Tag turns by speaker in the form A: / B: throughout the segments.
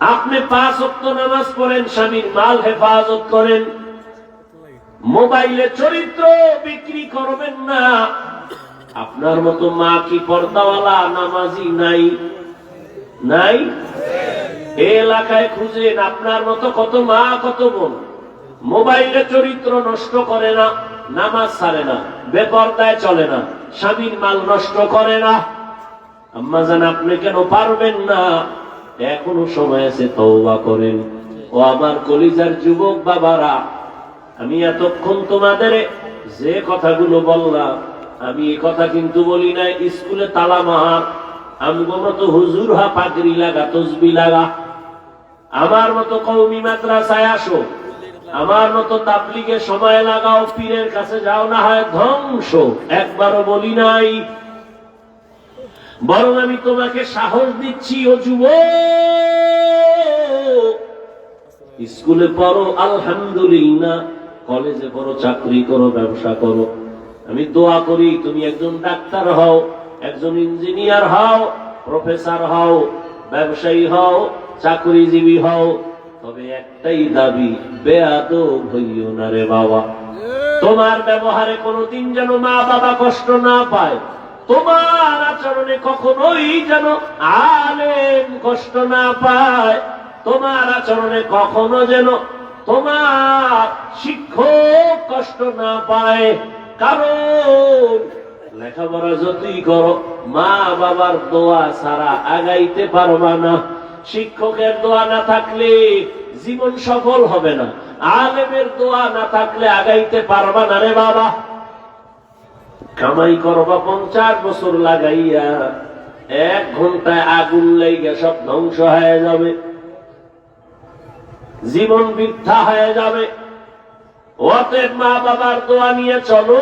A: আপনি পাঁচ অক্ত নামাজ পড়েন, স্বামীর মাল হেফাজত করেন। মোবাইলে চরিত্র বিক্রি করবেন না। আপনার মতো মা কি পর্দাওয়ালা, নামাজি নাই? নাই? এলাকায় খুঁজেন, আপনার মতো কত মা, কত বোন। মোবাইলে চরিত্র নষ্ট করে না, নামাজ ছাড়ে না, বেপর্দায় চলে না, স্বামীর মাল নষ্ট করে না। আপনি কেন পারবেন না? এখনও সময় আছে তওবা করেন। ও আমার কলিজার যুবক বাবারা, আমি এতক্ষণ তোমাদের যে কথাগুলো বললাম, আমি এই কথা কিন্তু বলি নাই, স্কুলে তালা মার, আমগো মতো হুজুর হা পাগড়ি লাগা, তসবি লাগা। আমার মতো কৌমি মাদ্রাসায় আসো, আমার মতো তাবলিগে সময় লাগাও, পীরের কাছে যাও, না হয় ধ্বংস। একবারও বলি নাই বরং আমি তোমাকে সাহস দিচ্ছি ও যুব স্কুলে পড়ো আলহামদুলিল্লাহ। কলেজে পড়ো চাকরি করো ব্যবসা করো। আমি দোয়া করি তুমি একজন ডাক্তার হও একজন ইঞ্জিনিয়ার হও প্রফেসর হও ব্যবসায়ী হও চাকরিজীবী হও। তবে একটাই দাবি বেয়াদ হইও না রে বাবা। তোমার ব্যবহারে কোনোদিন যেন মা বাবা কষ্ট না পায়। তোমার আচরণে কখনোই যেন আলেম কষ্ট না পায়। তোমার আচরণে কখনো যেন তোমার শিক্ষক কষ্ট না পায়। কারণ লেখাপড়া যদি করো, মা বাবার দোয়া ছাড়া আগাইতে পারবা না। শিক্ষকের দোয়া না থাকলে জীবন সফল হবে না। আলেমের দোয়া না থাকলে আগাইতে পারবা না রে বাবা। কামাই করবা পঞ্চাশ বছর লাগাইয়া এক ঘন্টায় আগুন লেগে সব ধ্বংস হয়ে যাবে। জীবন বৃদ্ধা হয়ে যাবে। অতএব মা বাবার দোয়া নিয়ে চলো।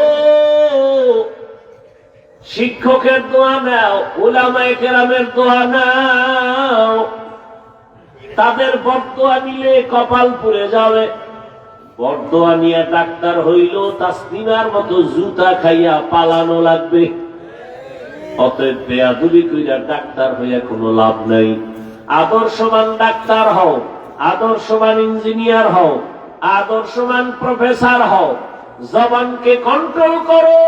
A: শিক্ষকের দোয়া নাও ওলামায় কেরামের দোয়া নাও। তাদের বরদোয়া নিলে কপাল পুড়ে যাবে। বরদোয়া নিয়ে ডাক্তার হইল তাসলিমার মতো জুতা খাইয়া পালানো লাগবে। অতএব বেয়াদুবি কইরা ডাক্তার হইয়া কোনো লাভ নাই। আদর্শমান ডাক্তার হও আদর্শমান ইঞ্জিনিয়ার হও, আদর্শবান প্রফেসর হও, জবানকে কন্ট্রোল করো।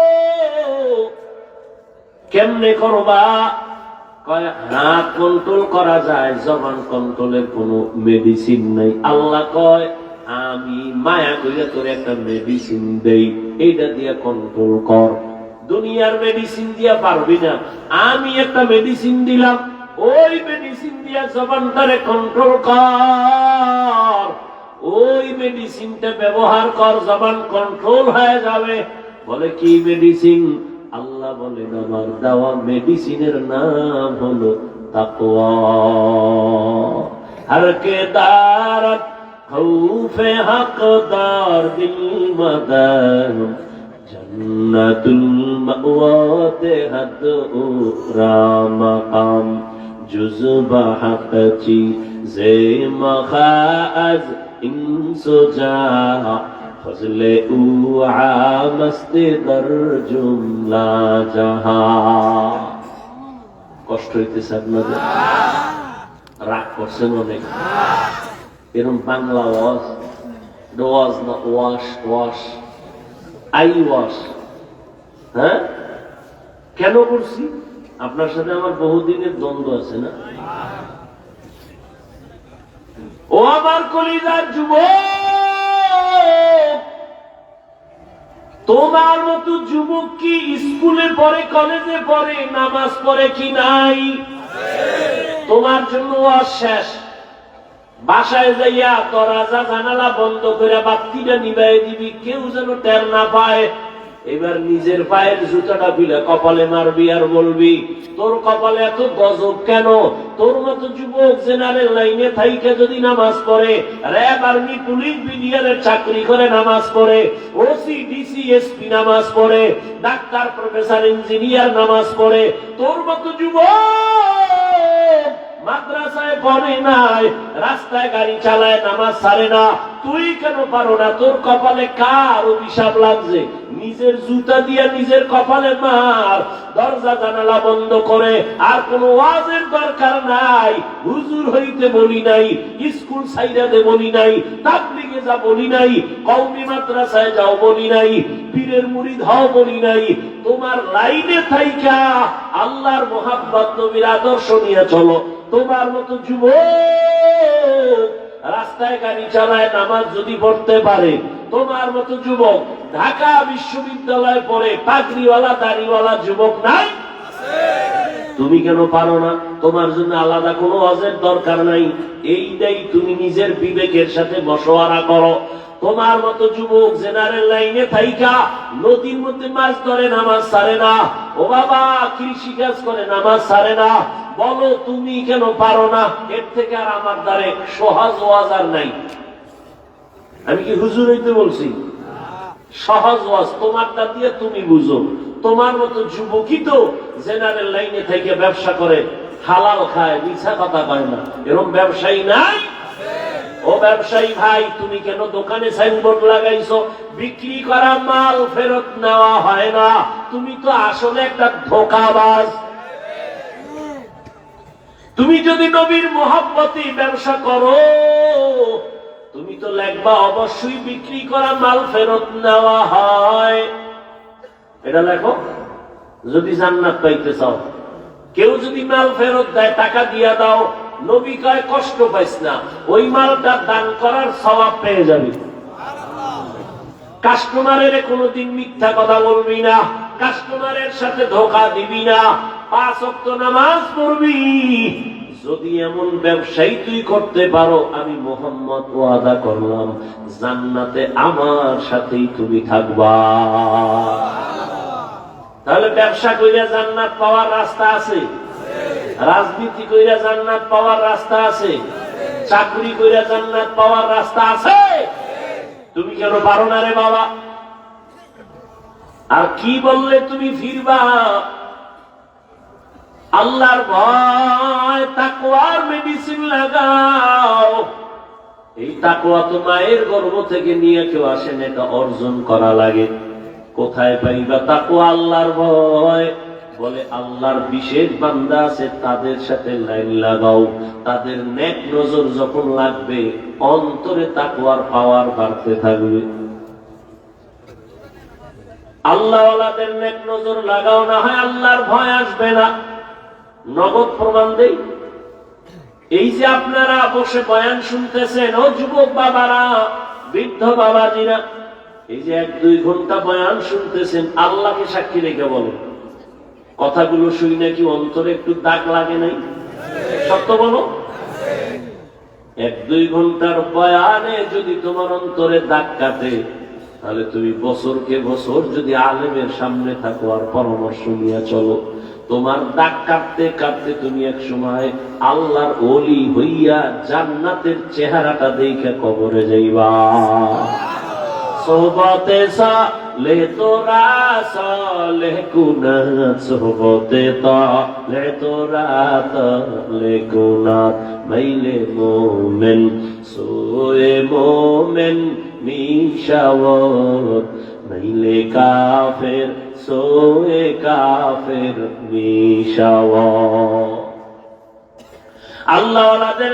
A: কেমনে করবা? হাত কন্ট্রোল করা যায়, জবান কন্ট্রোলের কোনো মেডিসিন নাই। আল্লাহ কয় আমি মায়া কইরা তোর একটা মেডিসিন দেই, এইটা দিয়া কন্ট্রোল কর। দুনিয়ার মেডিসিন দিয়া পারবি না। আমি একটা মেডিসিন দিলাম, ওই মেডিসিন দিয়া জবানটারে কন্ট্রোল কর। ওই মেডিসিনটা ব্যবহার কর, জবান কন্ট্রোল হয়ে যাবে। বলে, কি মেডিসিন আল্লাহ বলেন, আমার দেওয়া মেডিসিনের নাম হলো তাকওয়া। কে দারত খৌফে হকদার দিল মদন জন্নতুল মাওয়াতে হদ রাম কাম জুজবা হকচি জে মখাজ ইনসুজা ফজলে উ আমস্তে দর জুমলা জাহা কষ্ট হইতেছে আপনাদের রাগ করছেন অনেক এরকম বাংলা ওয়াজ না ওয়াশ ওয়াশ আই ওয়াশ হ্যাঁ কেন করছি? আপনার সাথে আমার বহুদিনের দ্বন্দ্ব আছে না? ও আমার কলিজার যুবক! তোমার মতো যুবক কি স্কুলে পড়ে, কলেজে পড়ে, নামাজ পড়ে কি নাই? তোমার জন্য ওয়াজ শেষ। বাসায় যাইয়া দরজা জানালা বন্ধ করে বাতিটা নিবাই দিবি, কেউ যেন টের না পায়। এবার নিজের পায়ের জুতাটা ফিলে কপালে মারবি আর বলবি, তোর কপালে এত গজব কেন? তোর মতো যুবক জেনারেল লাইনে থাইকে যদি নামাজ পড়ে, র্যাব আর্মি পুলিশ বিডিআরের চাকরি করে নামাজ পড়ে, ওসি, ডিসি, এসপি নামাজ পড়ে, ডাক্তার, প্রফেসর, ইঞ্জিনিয়ার নামাজ পড়ে, তোর মতো যুবক মাদ্রাসায় পড়ে নাই, রাস্তায় গাড়ি চালায়, নামাজ ছাড়ে না। তুই কেন পারো না? তোর কপালে কার অভিশাপ লাগছে? নিজের জুতা দিয়া নিজের কপালে মার। দরজা জানালা বন্ধ করে, আর কোন ওয়াজের দরকার নাই। হুজুর হইতে বলি নাই, স্কুল সাইডাতে বলি নাই তাবলিগে যা বলি নাই কৌমি মাদ্রাসায় যাও বলি নাই, পীরের মুড়িদ হও বলি নাই। তোমার লাইনে থাইকা আল্লাহর মোহাব্বত নবীর আদর্শ নিয়ে চলো। তোমার মতো যুবক রাস্তায় গাড়ি চালায় নামাজ যদি পড়তে পারে, তোমার মতো যুবক ঢাকা বিশ্ববিদ্যালয়ে পড়ে পাগড়িওয়ালা, দাড়িওয়ালা যুবক নাই। তুমি কেন পারো না? তোমার জন্য আলাদা কোনো অজের দরকার নাই। এইটাই তুমি নিজের বিবেকের সাথে বসোয়ারা করো। তোমার মতো যুবক জেনারেল লাইনে থাইকা, নদীর মধ্যে মাছ ধরে নামাজ সারে না। ও বাবা কৃষি কাজ করে নামাজ সারে না। বলো, তুমি কেন পারো না? এর থেকে আর আমার দ্বারে সহজ ওয়াজ আর নাই। আমি কি হুজুর হইতে বলছি? সহজ ওয়াজ তোমারটা দিয়ে তুমি বুঝো। তোমার মতো যুবকই তো জেনারেল লাইনে থেকে ব্যবসা করে, হালাল খায়, মিছা কথা কয় না। এরকম ব্যবসায়ী নাই? ও ব্যবসায়ী ভাই, তুমি কেন দোকানে সাইনবোর্ড লাগাইছো? বিক্রি করা মাল ফেরত নেওয়া হয় না। তুমি তো আসলে একটা ধোকাবাজ। তুমি যদি নবীর মোহাব্বতে ব্যবসা করো, তুমি তো লেখবা, অবশ্যই বিক্রি করা মাল ফেরত নেওয়া হয়। এটা লেখো, যদি জান্নাত পাইতে চাও। কেউ যদি মাল ফেরত দেয়, টাকা দিয়া দাও, নবী কয়, কষ্ট পাইস না, ওই মালটা দান করার স্বভাব পেয়ে যাবি। কাস্টমারের কোনোদিন মিথ্যা কথা বলবি না, কাস্টমারের সাথে ধোকা দিবি না, পাঁচ অক্ট নামাজ পড়বি। যদি এমন ব্যবসায়ী তুই করতে পারো, আমি মোহাম্মদ ওয়াদা করলাম, জান্নাতে আমার সাথেই তুমি থাকবা। তাহলে ব্যবসা কইরা জান্নাত পাওয়ার রাস্তা আছে। রাজনীতি কইরা জান্নাত পাওয়ার রাস্তা আছে। চাকরি কইরা জান্নাত পাওয়ার রাস্তা আছে। তুমি কেন পারো না রে বাবা? আর কি বললে তুমি ফিরবা? আল্লাহর ভয়, তাকওয়ার মেডিসিন লাগাও। এই তাকওয়া তো মায়ের গর্ভ থেকে নিয়ে কেউ আসেন এটা অর্জন করা লাগে। কোথায় পাইবা তাকওয়া আল্লাহর ভয়? বলে, আল্লাহর বিশেষ বান্দা আছে, তাদের সাথে লাইন লাগাও। তাদের নেক নজর যখন লাগবে, অন্তরে তাকওয়ার পাওয়ার বাড়তে থাকবে। আল্লাহওয়ালাদের নেক নজর লাগাও, না হয় আল্লাহর ভয় আসবে না। নগদ প্রমাণ দেই। এই যে আপনারা বসে বয়ান শুনতেছেন, ও যুবক বাবারা, বৃদ্ধ বাবাজিরা এই যে এক, দুই ঘণ্টা বয়ান শুনতেছেন, আল্লাহকে সাক্ষী রেখে বলেন। কথাগুলো শুই নাকি অন্তরে একটু দাগ লাগে নাই? সত্য বলো। এক, দুই ঘণ্টার বয়ানে যদি তোমার অন্তরে দাগ কাটে, তাহলে তুমি বছরকে বছর যদি আলেমের সামনে থাকো আর পরামর্শ নিয়ে চলো, তোমার দাগ কাটতে কাটতে তুমি এক সময় আল্লাহর অলি হইয়া জান্নাতের চেহারাটা দেখে কবরে যাইবা। সোহবতে সালে তোরা সালে কুনাত সোহবতে তালে তোরা তালে কুনাত মাইলে মোমেন, সোয়ে মোমেন মিশাওয়াত। মাইলে কাফের, সোয়ে কাফের মিশাওয়াত। আল্লাহ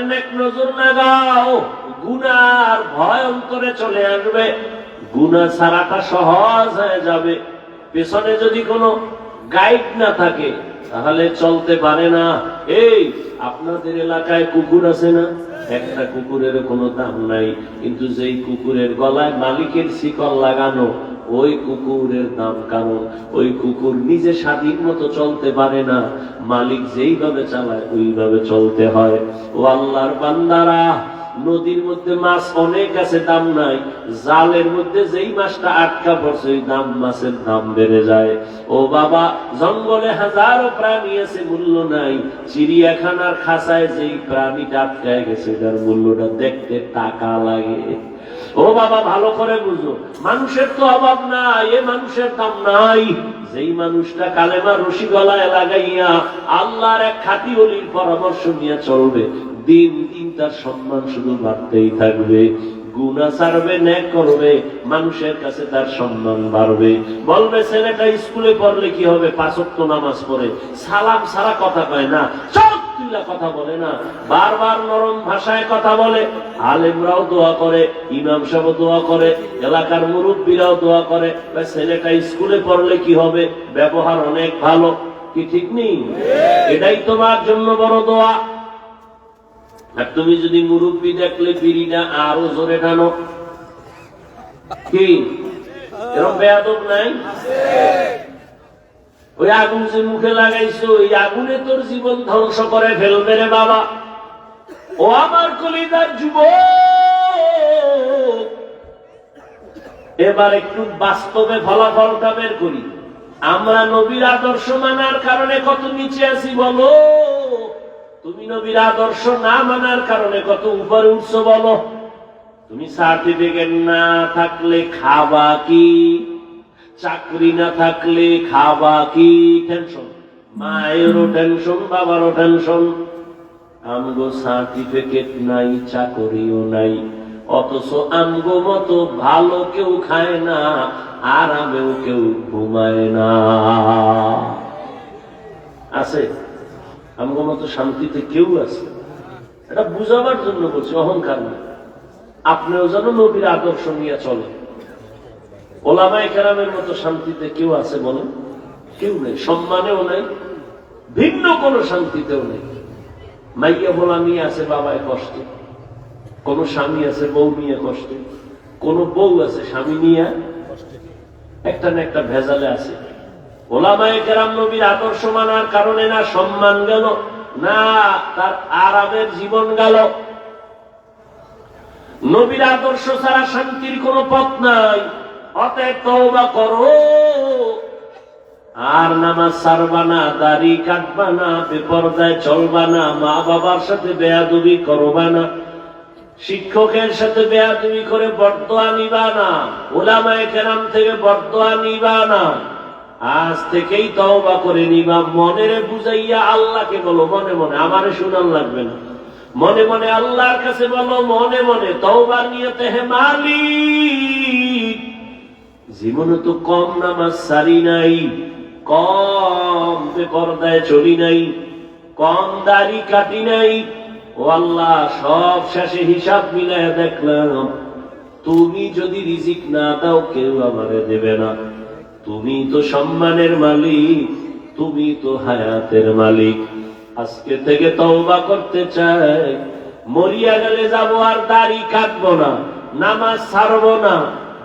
A: নেক নজর লাগাও, গুনার ভয় অন্তরে চলে আসবে। গুনা ছাড়াটা সহজ হয়ে যাবে। পেছনে যদি কোনো গাইড না থাকে, তাহলে চলতে পারে না। এই, আপনাদের এলাকায় কুকুর আছে না? একটা কুকুরের কোনো দাম নাই। কিন্তু যেই কুকুরের গলায় মালিকের শিকল লাগানো, ওই কুকুরের দাম কারণ। ওই কুকুর নিজে স্বাধীন মতো চলতে পারে না। মালিক যেইভাবে চালায়, ওইভাবে চলতে হয়। ও আল্লাহর বান্দারা নদীর মধ্যে মাছ অনেক আছে, দাম নাই। জালের মধ্যে যেই মাছটা আটকা পড়ছে, ওই দাম মাছের দাম বেড়ে যায়। ও বাবা, জঙ্গলে হাজারো প্রাণী আছে, মূল্য নাই। চিড়িয়াখানার খাঁচায় যেই প্রাণীটা আটকায় গেছে তার মূল্যটা দেখতে টাকা লাগে। ও বাবা, ভালো করে বুঝো। মানুষের তো অভাব নাই, এ মানুষের দাম নাই। যেই মানুষটা কালেমা রশি গলায় লাগাইয়া আল্লাহর এক খাতি অলির পরামর্শ নিয়ে চলবে, দিন তার সম্মান শুধু বাড়তেই থাকবে। গুনা ছাড়বে ন্যাক করবে মানুষের কাছে তার সম্মান বাড়বে। বলবে ছেলেটা স্কুলে পড়লে কি হবে? পাঁচক্ত নামাজ পড়ে। সালাম সারা কথা কয় না কথা বলে না। বারবার নরম ভাষায় কথা বলে। আলেমরাও দোয়া করে ইমাম সাহেব দোয়া করে এলাকার মুরব্বীরাও দোয়া করে। ছেলেটা স্কুলে পড়লে কি হবে? ব্যবহার অনেক ভালো। কি ঠিক নেই? এটাই তোমার জন্য বড় দোয়া। আর তুমি যদি মুরব্বী দেখলে বিড়িটা আরও জোরে টানো। কি? এরকম বেয়াদব নাই? ওই আগুন যে মুখে লাগাইছো, ওই আগুনে তোর জীবন ধ্বংস করে ফেলবে রে বাবা। ও আমার কলিদার যুব এবার একটু বাস্তবে ফলাফলটা বের করি। আমরা নবীর আদর্শ মানার কারণে কত নিচে আছি বলো? তুমি নবীর আদর্শ না মানার কারণে কত উপরে উঠছো বলো? তুমি সার্টিফিকেট না থাকলে খাবা কি? চাকরি না থাকলে খাবা কি? টেনশন মায়েরও টেনশন বাবারও টেনশন আমগো সার্টিফিকেট নাই, চাকরিও নাই। অথচ আমগো মতো ভালো কেউ খায় না, আরামেও কেউ ঘুমায় না। আছে? আমগো মতো শান্তিতে কেউ আছে? এটা বুঝাবার জন্য বলছি, অহংকার না। আপনিও যেন নবীর আদর্শ নিয়ে চলে ওলামাই কেরামের মতো শান্তিতে কেউ আছে বলেন? কেউ নেই, সম্মানেও নেই, ভিন্ন কোনো শান্তিতেও নেই। মাইয়া বলা নিয়ে আছে বাবায় কষ্ট, কোন স্বামী আছে বউ নিয়ে কষ্ট, কোন বউ আছে স্বামী নিয়ে একটা না একটা ভেজালে আছে। ওলামায়ে কেরাম নবীর আদর্শ মানার কারণে না সম্মান গেল, না তার আরামের জীবন গেল। নবীর আদর্শ ছাড়া শান্তির কোন পথ নাই, অতএব করো। আর নামাজ সারবা না, দাড়ি কাটবা না, বেপরদায় চলবা না মা বাবার সাথে বেয়াদবি করবা না, শিক্ষকের সাথে বেয়াদবি করে বর্দোয়া নিবা না, ওলামায়ে কেরাম থেকে বর্দোয়া নিবা না। আজ থেকেই তওবা করে নিবা। মনের বুঝাইয়া আল্লাহকে বলো, মনে মনে, আমারে শুনান লাগবে না। মনে মনে আল্লাহর কাছে বলো, মনে মনে তওবার নিয়তে, হে মালিক, জীবনে তো কম নামাজ সারি নাই, কম বেপরদায় চলি নাই, কম দাড়ি কাটি নাই। ও আল্লাহ, সব শেষে হিসাব মিলায় দেখলাম, তুমি যদি রিজিক না দাও, কেউ আমারে দেবে না। তুমি তো সম্মানের মালিক, তুমি তো হায়াতের মালিক। আজকে থেকে তওবা করতে চাই, মরিয়া গেলে যাব আর দাড়ি কাটবো না, নামাজ ছাড়বো না,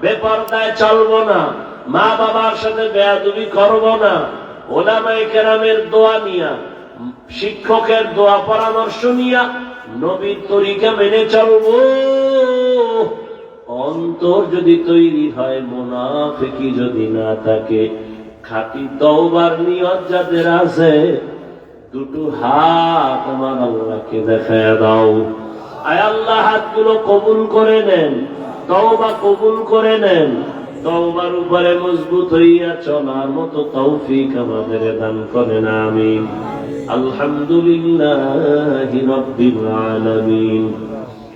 A: বেপরদায় চলবো না মা বাবার সাথে বেয়াদুবি করব না। ওলামাই কেরামের দোয়া নিয়া, শিক্ষকের দোয়া পরামর্শ নিয়া নবীর তরিকা মেনে চলবো। অন্তর যদি তৈরি হয়, মোনাফেকি যদি না থাকে, খাঁটি তওবার নিয়ত যাদের আছে, দুটো হাত আমার আল্লাহকে দেখায় দাও। আয় আল্লাহ, হাতগুলো কবুল করে নেন, তওবা কবুল করে নেন, তওবার উপরে মজবুত হইয়া চলার মতো তৌফিক আমাদের দান করেন, আমিন। আলহামদুলিল্লাহ রব্বিল আলামিন।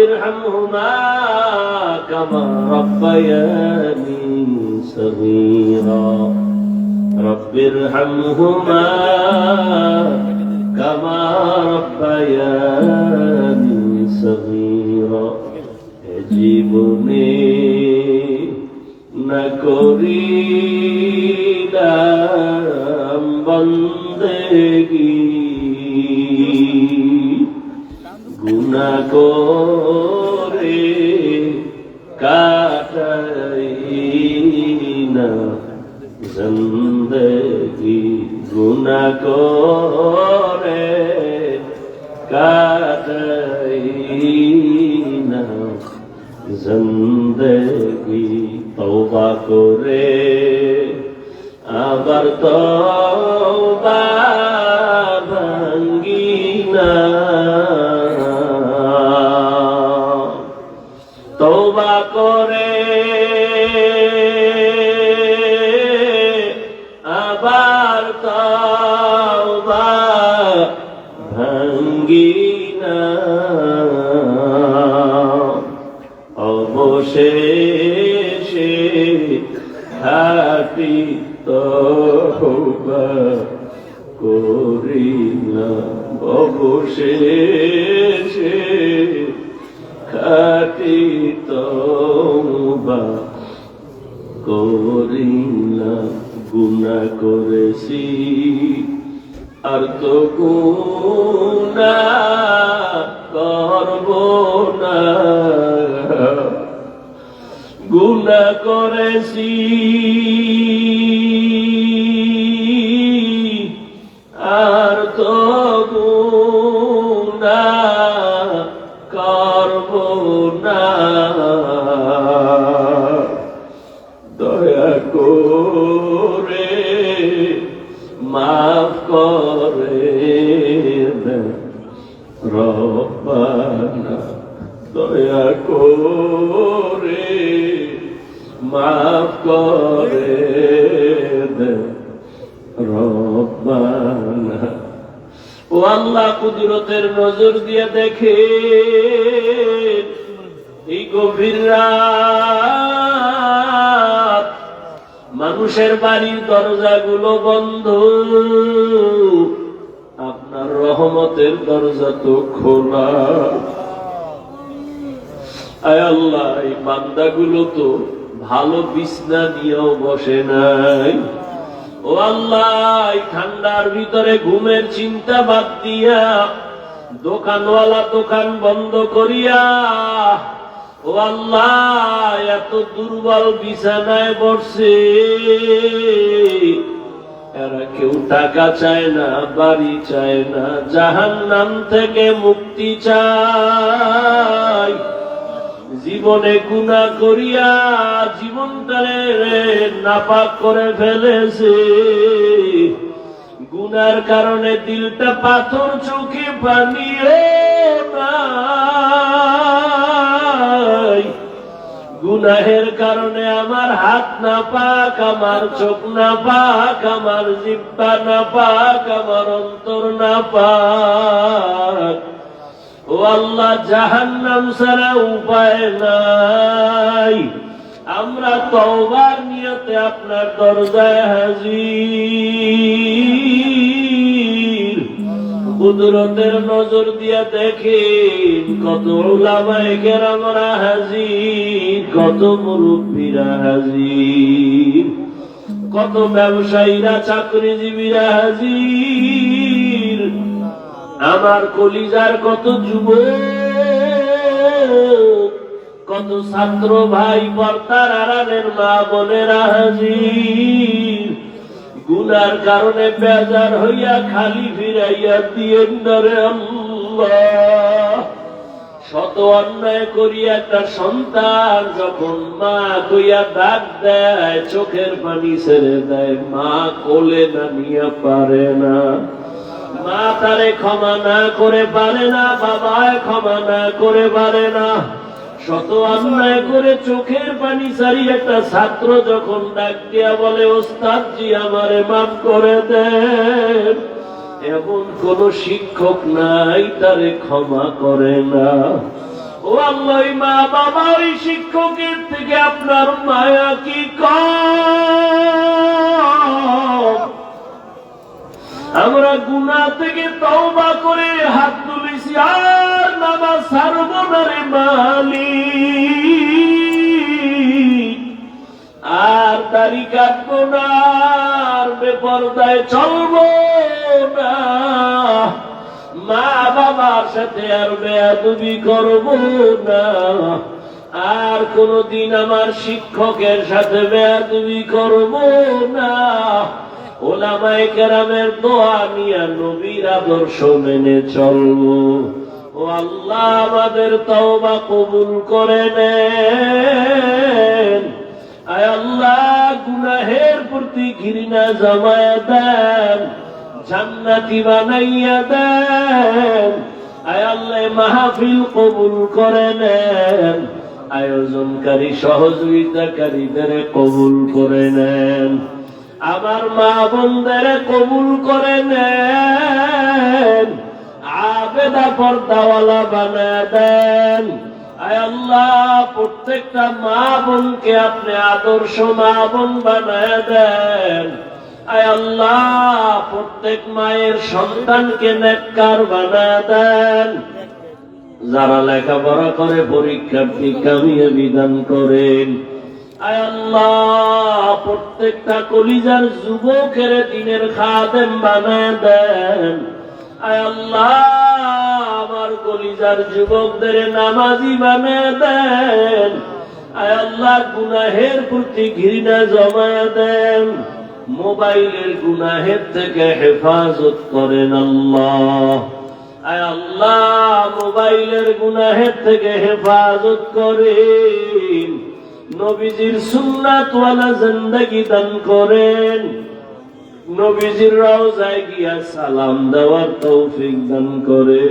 A: ارحمهما كما ربياني صغيرا رب ارحمهما كما ربياني صغيرا জীবনে না করিলাম বন্দেগি না করে কাটাই না জিন্দগি। গুনা করে কাটাই না জিন্দগি। তওবা করে আবার তো করি না গুণা করেছি। আর তো গুণা করব না। গুণা করেছি। আল্লাহ কুদরতের নজর দিয়ে দেখে। এই গভীর মানুষের বাড়ির দরজাগুলো বন্ধ। আপনার রহমতের দরজা তো খোলা। আয় আল্লাহ, এই বান্দাগুলো তো ভালো বিছনা নিয়েও বসে নাই। ও আল্লাহ ঠান্ডার ভিতরে ঘুমের চিন্তা বাদ দিয়া দোকানওয়ালা দোকান বন্ধ করিয়া, ও আল্লাহ, এত দুর্বল বিছানায় বসছে এরা কেউ টাকা চায় না, বাড়ি চায় না জাহান নাম থেকে মুক্তি চায়। জীবনে গুণা করিয়া জীবনটারে নাপাক করে ফেলেছে। গুনার কারণে দিলটা পাথর চোখে পানিয়ে গুনাহের কারণে আমার হাত না পাক আমার চোখ না পাক আমার জিব্বা না পাক আমার অন্তর না পাক ও আল্লাহ, জাহান্নাম ছাড়া উপায় নাই। আমরা তওবার নিয়তে আপনার দরজায় হাজির। কুদরতের নজর দিয়া দেখেন কত ওলামায়ে কেরামরা হাজির, কত মুরব্বীরা হাজির। কত ব্যবসায়ীরা, চাকরিজীবীরা হাজির। আমার কলিজার কত যুব কত ছাত্র ভাই বর্তার আড়ালের মা বোনেরা হাজির। গুনার কারণে বেজার হইয়া খালি ফিরাইয়া দিয়ে নরে শত অন্যায় করিয়া একটা সন্তান যখন মা কইয়া ডাক দেয়, চোখের পানি ছেড়ে দেয়, মা কোলে না নিয়ে পারে না। মা তারে ক্ষমা না করে পারে না, বাবায় ক্ষমা না করে পারে না। শত অন্যায় করে চোখের পানি সারি একটা ছাত্র যখন ডাক দিয়া বলে ওস্তাদ জি আমারে মাফ করে দেন। এমন কোন শিক্ষক নাই, তারে ক্ষমা করে না। ও আল্লাহ মা বাবা ওই শিক্ষকের থেকে আপনার মায়া কি কম? আমরা গুনা থেকে তওবা করে হাত তুলেছি, আর নামাজ ছাড়ব না রে মালিক। আর দাড়ি কাটবো না, আর বেপরদায় চলবো না। মা বাবার সাথে আর বেয়াদবি করব না। আর কোনদিন আমার শিক্ষকের সাথে বেয়াদুবি করব না। ওলামায়ে কেরামের দোয়া নিয়ে নবীর আদর্শ মেনে চলবো। ও আল্লাহ, আমাদের তওবা কবুল করে নেন। আয় আল্লাহ, গুনাহের প্রতি ঘৃণা জমায়া দেন, জান্নাতি বানাইয়া দেন। আয় আল্লাহ, মাহফিল কবুল করে নেন। আয়োজনকারী, সহযোগিতাকারীদের কবুল করে নেন। আমার মা বোনদের কবুল করে নেন আবেদা পর্দাওয়ালা বানায় দেন। আল্লাহ, প্রত্যেকটা মা বোনকে আপনি আদর্শ মা বোন বানায় দেন। আল্লাহ, প্রত্যেক মায়ের সন্তানকে নেককার বানায় দেন। যারা লেখাপড়া করে পরীক্ষার্থী কামিয়ে বিধান করেন। আল্লাহ, প্রত্যেকটা কলিজার যুবকের দিনের খাদেম বানায় দেন। আল্লাহ, আমার কলিজার যুবকদের নামাজি বানায় দেন। আল্লাহ, গুনাহের প্রতি ঘৃণা জমায় দেন। মোবাইলের গুনাহের থেকে হেফাজত করেন আল্লাহ। আল্লাহ, মোবাইলের গুনাহের থেকে হেফাজত করেন। নবীজির সুন্নাতওয়ালা জিন্দেগি দান করেন। নবীজির রওজায় গিয়া সালাম দেওয়ার তৌফিক দান করে।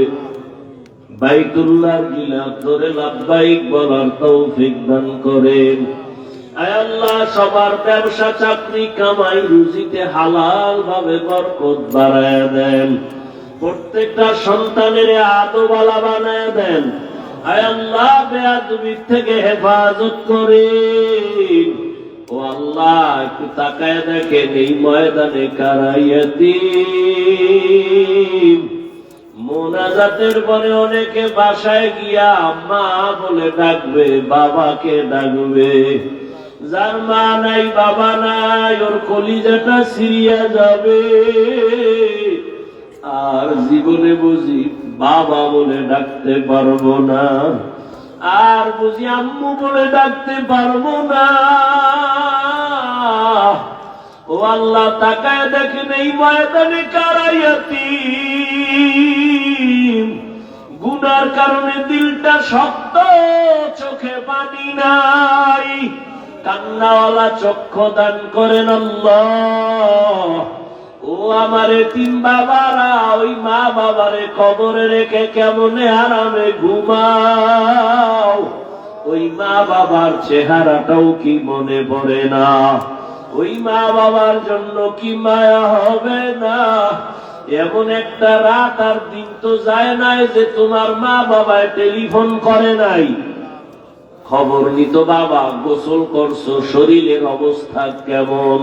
A: বাইতুল্লাহর গিলাফ ধরে লাভবাহিক বলার তৌফিক দান করেন। আল্লাহ, সবার ব্যবসা, চাকরি, কামাই রুজিতে হালাল ভাবে বরকত বাড়ায় দেন। প্রত্যেকটা সন্তানের আদোবালা বানায় দেন। আল্লাহ বেয়াদবির থেকে হেফাজত করেন ও আল্লাহ, একটু তাকায় দেখেন এই ময়দানে কারাইয়াতি মোনাজাতের পরে অনেকে বাসায় গিয়া মা বলে ডাকবে, বাবাকে ডাকবে। যার মা নাই, বাবা নাই, ওর কলিজাটা সিরিয়া যাবে। আর জীবনে বুঝি বাবা বলে ডাকতে পারব না। আর বুঝি আম্মু বলে ডাকতে পারব না। ও আল্লাহ তাকায় দেখেন এই ময়দানে কারাইয়াতি গুনার কারণে দিলটা শক্ত, চোখে পানি নাই। কান্নাওয়ালা চক্ষু দান করেন আল্লাহ। ও আমারে তিন বাবারা, ওই মা বাবারে কবরে রেখে কেমনে আরামে ঘুমাও? ওই মা বাবার চেহারাটাও কি মনে পড়ে না? ওই মা বাবার জন্য কি মায়া হবে না? এমন একটা রাত আর দিন তো যায় নাই যে তোমার মা বাবায় টেলিফোন করে নাই। খবর নিত বাবা, গোসল করছ, শরীরের অবস্থা কেমন?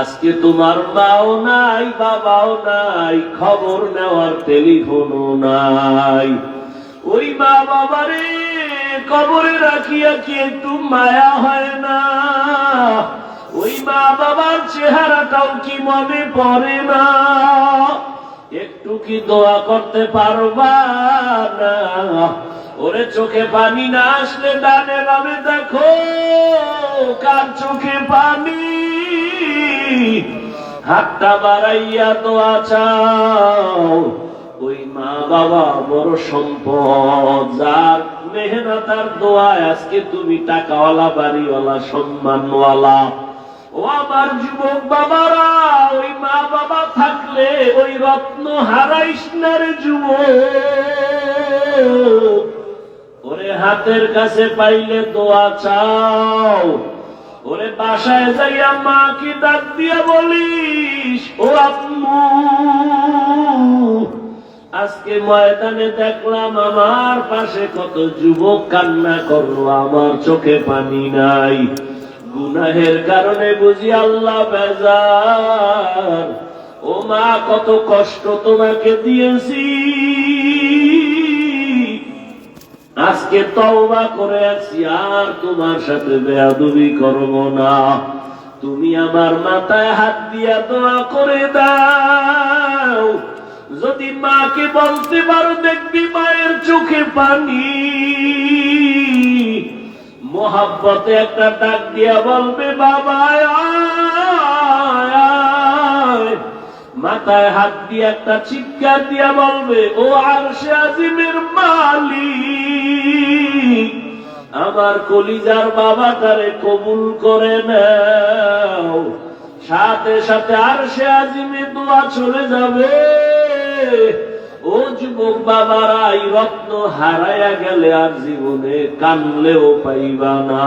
A: আজকে তোমার মাও নাই, বাবাও নাই, খবর নেওয়ার টেলিফোনও নাই। ওই মা বাবারে কবরে রাখিয়া কি একটু মায়া হয় না? ওই মা বাবার চেহারাটাও কি মনে পড়ে না? একটু কি দোয়া করতে পারবা না? ওরে চোখে পানি না আসলে ডানে বামে দেখো, কার চোখে পানি? হাতটা বাড়াইয়া দোয়া চাও। ওই মা বাবা বড় সম্পদ, যার মেহনতার দোয়ায় আজকে তুমি টাকাওয়ালা, বাড়িওয়ালা, সম্মানওয়ালা। ও আমার যুবক বাবারা, ওই মা বাবা থাকলে ওই রত্ন হারাইস না রে যুবক। ওরে হাতের কাছে পাইলে দোয়া চাও। ওরে বাসায় যাইয়া মা কি ডাক দিয়া বলিস, ও আম্মু, আজকে ময়দানে দেখলাম আমার পাশে কত যুবক কান্না করল, আমার চোখে পানি নাই। গুনাহের কারণে বুঝি আল্লাহ বেজার। ও মা, কত কষ্ট তোমাকে দিয়েছি। আজকে তওবা করে আছি আর তোমার সাথে বেয়াদবি করব না। তুমি আমার মাথায় হাত দিয়া দোয়া করে দাও। যদি মাকে বলতে পারো, দেখবি মায়ের চোখে পানি। মোহাব্বতে একটা ডাক দিয়া বলবে, বাবা মাথায় হাত দিয়ে একটা চিৎকার দিয়া বলবে, ও আর সে আজিমের মালিক, আমার কলিজার বাবা তারে কবুল করে নাও। সাথে সাথে আর সে আজিমে দোয়া চলে যাবে। ও যুবক বাবারা, এই রত্ন হারাইয়া গেলে আর জীবনে কানলেও পাইবা না।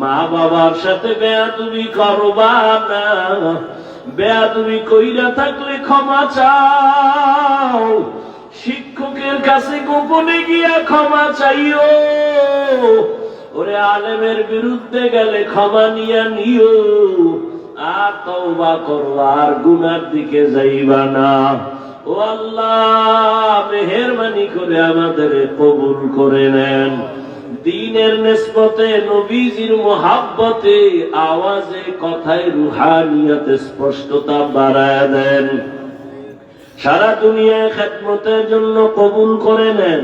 A: মা বাবার সাথে বেয়া বেয়াদুবি করবা না। বেয়াদুবি কইরা থাকলে ক্ষমা চাও। শিক্ষকের কাছে গোপনে গিয়া ক্ষমা চাইও। ওরে আলেমের বিরুদ্ধে গেলে ক্ষমা নিয়া নিও। আর তওবা করো, আর গুনার দিকে যাইবা না। ও আল্লাহ, মেহরবানি করে আমাদের কবুল করে নেন। দিনের নেসবতে নবীজির মোহাব্বতে আওয়াজে কথায় রুহানিয়াতে স্পষ্টতা বাড়ায় দেন। সারা দুনিয়ায় খেদমতের জন্য কবুল করে নেন,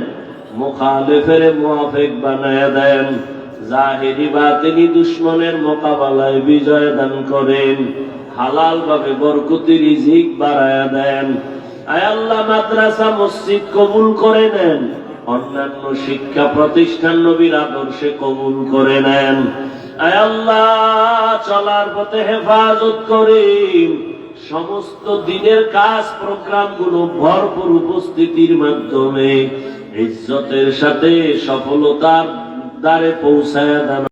A: মোখালেফের মুআফিক বানায় দেন। জাহিরি বাতিনি দুশ্মনের মোকাবেলায় বিজয় দান করেন হালাল ভাবে বরকতি রিজিক বাড়ায় দেন। আয় আল্লাহ মাদ্রাসা, মসজিদ কবুল করে নেন অন্যান্য শিক্ষা প্রতিষ্ঠান নবীর আদর্শে কবুল করে নেন। চলার পথে হেফাজত করেন সমস্ত দিনের কাজ প্রোগ্রামগুলো ভরপুর উপস্থিতির মাধ্যমে ইজ্জতের সাথে সফলতার দ্বারে পৌঁছায় দেন